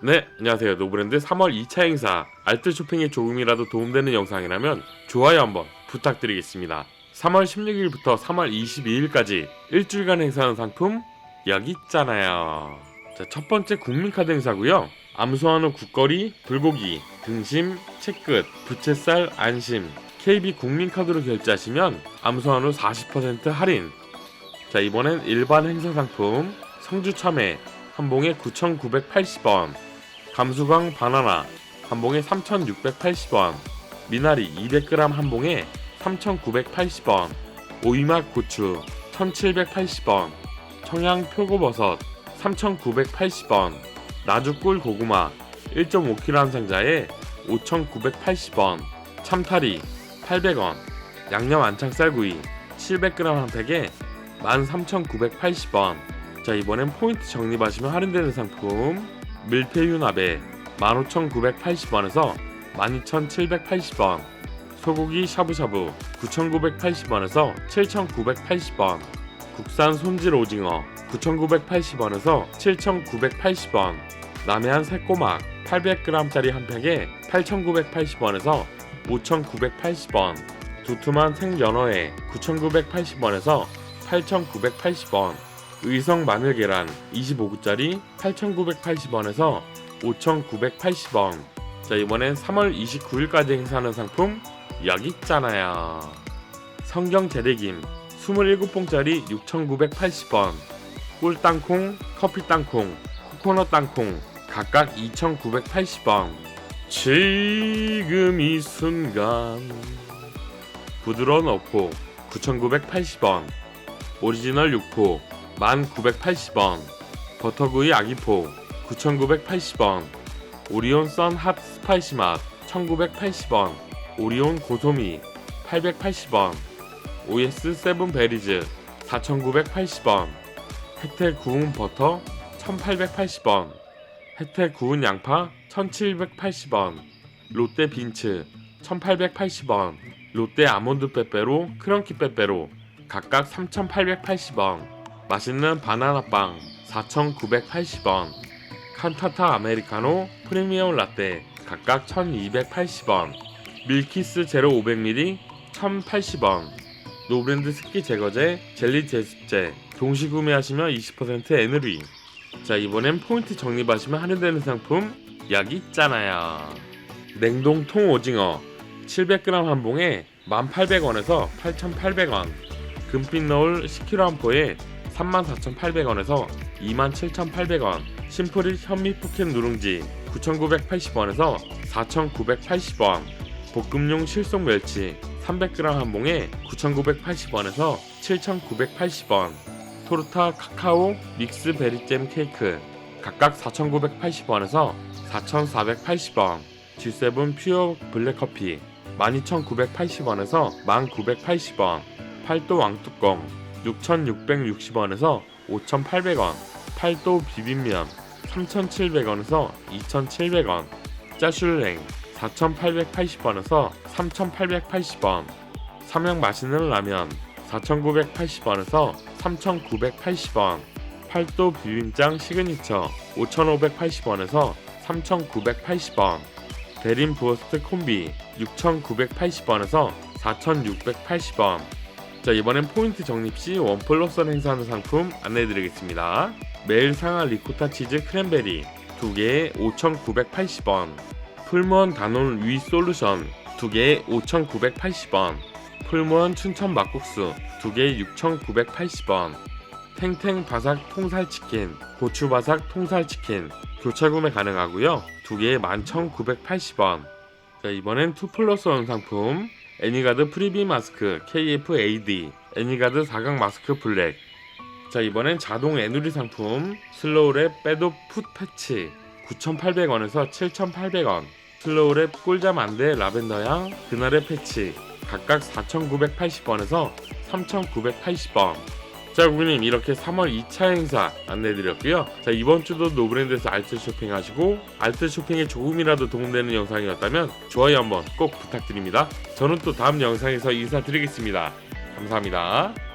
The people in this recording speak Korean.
네, 안녕하세요. 노브랜드 3월 2차 행사 알뜰 쇼핑에 조금이라도 도움되는 영상이라면 좋아요 한번 부탁드리겠습니다. 3월 16일부터 3월 22일까지 일주일간 행사하는 상품 여기 있잖아요. 자, 첫 번째 국민카드 행사고요. 암소한우 국거리, 불고기, 등심, 채끝, 부채살, 안심, KB 국민카드로 결제하시면 암소한우 40% 할인. 자, 이번엔 일반 행사 상품 성주 참외 한 봉에 9,980원. 감수광 바나나 한 봉에 3,680원, 미나리 200g 한 봉에 3,980원, 오이맛 고추 1,780원, 청양 표고버섯 3,980원, 나주꿀 고구마 1.5kg 한 상자에 5,980원, 참타리 800원, 양념 안창살구이 700g 한 팩에 13,980원. 자 이번엔 포인트 적립하시면 할인되는 상품 밀푀유나베 15,980원에서 12,780원 소고기 샤브샤브 9,980원에서 7,980원 국산 손질 오징어 9,980원에서 7,980원 남해안 새꼬막 800g짜리 한 팩에 8,980원에서 5,980원 두툼한 생연어회 9,980원에서 8,980원 의성 마늘 계란 25구짜리 8,980원에서 5,980원. 자, 이번엔 3월 29일까지 행사하는 상품 여기 있잖아요. 성경 재래김 27봉짜리 6,980원. 꿀 땅콩, 커피 땅콩, 코코넛 땅콩 각각 2,980원. 지금 이 순간 부드러운 어포 9,980원. 오리지널 육포 1980원 버터구이 아기포 9980원 오리온 썬 핫 스파이시 맛 1980원 오리온 고소미 880원 OS 세븐 베리즈 4980원 혜택 구운 버터 1880원 혜택 구운 양파 1780원 롯데 빈츠 1880원 롯데 아몬드 빼빼로 크런키 빼빼로 각각 3880원 맛있는 바나나빵 4,980원 칸타타 아메리카노 프리미엄 라떼 각각 1,280원 밀키스 제로 500ml 1,080원. 노브랜드 습기 제거제 젤리 제습제 동시 구매하시면 20% 에너리 자 이번엔 포인트 적립하시면 할인되는 상품 여기 있잖아요 냉동 통 오징어 700g 한 봉에 1,800원에서 8,800원. 금빛 너울 10kg 한 포에 34,800원에서 27,800원 심프릴 현미 포켓 누룽지 9,980원에서 4,980원 볶음용 실속 멸치 300g 한 봉에 9,980원에서 7,980원 토르타 카카오 믹스 베리잼 케이크 각각 4,980원에서 4,480원 G7 퓨어 블랙커피 12,980원에서 1,980원 팔도 왕뚜껑 6,660원에서 5,800원 팔도 비빔면 3,700원에서 2,700원 짜슐랭 4,880원에서 3,880원 삼양 맛있는 라면 4,980원에서 3,980원 팔도 비빔장 시그니처 5,580원에서 3,980원 대림 부어스트 콤비 6,980원에서 4,680원 자 이번엔 포인트 적립 시 원 플러스 원 행사하는 상품 안내해드리겠습니다. 매일 상한 리코타 치즈 크랜베리 2개에 5,980원. 풀무원 단올 위 솔루션 2개에 5,980원. 풀무원 춘천 막국수 2개에 6,980원. 탱탱 바삭 통살치킨 고추 바삭 통살치킨 교차 구매 가능하고요. 2개에 11,980원. 자 이번엔 2 플러스 1 상품 애니가드 프리비 마스크 KF-AD 애니가드 4각 마스크 블랙. 자 이번엔 자동 애누리 상품 슬로우랩 빼도 풋 패치 9,800원에서 7,800원. 슬로우랩 꿀잠 안돼 라벤더 향 그날의 패치 각각 4,980원에서 3,980원 자 고객님 이렇게 3월 2차 행사 안내해드렸고요. 자 이번 주도 노브랜드에서 알뜰 쇼핑하시고 알뜰 쇼핑에 조금이라도 도움되는 영상이었다면 좋아요 한번 꼭 부탁드립니다. 저는 또 다음 영상에서 인사드리겠습니다. 감사합니다